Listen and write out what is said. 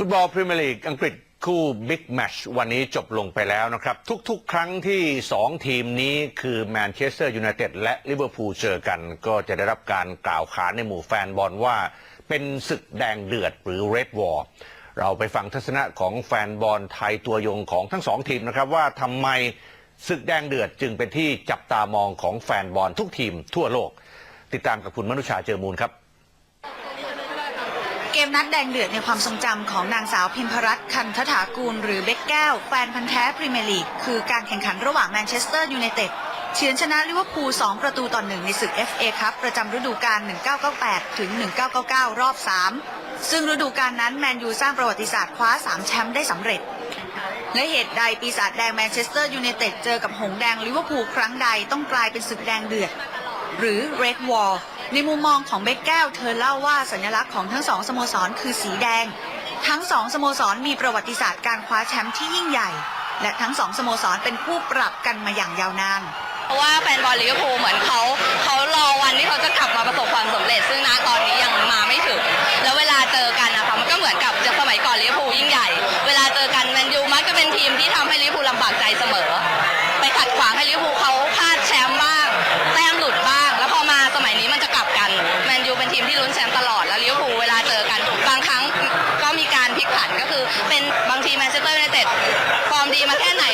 ฟุตบอลพรีเมียร์ลีกอังกฤษคู่บิ๊กแมช์วันนี้จบลงไปแล้วนะครับ ทุกๆ ครั้งที่ 2 ทีมนี้คือแมนเชสเตอร์ยูไนเต็ดและลิเวอร์พูลเจอกัน ก็จะได้รับการกล่าวขานในหมู่แฟนบอลว่า เป็นศึกแดงเดือดหรือ Red War เราไปฟังทัศนะของแฟนบอลไทยตัวยงของทั้งสองทีมนะครับ ว่าทำไมศึกแดงเดือดจึงเป็นที่จับตามองของแฟนบอลทุกทีมทั่วโลก ติดตามกับคุณมนุชาเจอมูลครับ กมนัดแดงเดือดในความทรงจำของนางสาวพิมพรัตน์คันธถากูล หรือเบคแก้ว แฟนพันธ์แท้พรีเมียร์ลีก คือการแข่งขันระหว่างแมนเชสเตอร์ยูไนเต็ดเฉือนชนะลิเวอร์พูล 2 ประตูต่อหนึ่งในศึก FA ครับ ประจำฤดูกาล 1998 ถึง 1999 รอบ 3 ซึ่งฤดูกาลนั้นแมนยูสร้างประวัติศาสตร์คว้า 3 แชมป์ได้สำเร็จ และเหตุใดปีศาจแดงแมนเชสเตอร์ยูไนเต็ดเจอกับหงแดงลิเวอร์พูลครั้งใดต้องกลายเป็นศึกแดงเดือด หรือ Red Wall ในมุมมองของเบคแก้ว เธอเล่าว่าสัญลักษณ์ของทั้งสองสโมสรคือสีแดง ทั้งสองสโมสรมีประวัติศาสตร์การคว้าแชมป์ที่ยิ่งใหญ่ และทั้งสองสโมสรเป็นคู่ปรับกันมาอย่างยาวนานเพราะว่าแฟนบอลลิเวอร์พูลเหมือนเขาเขารอวันที่เขาจะกลับมาประสบความสำเร็จ ซึ่งณตอนนี้ยังมาไม่ถึง แล้วเวลาเจอกันนะคะมันก็เหมือนกับสมัยก่อนลิเวอร์พูลยิ่งใหญ่ ความดีมาแค่ไหน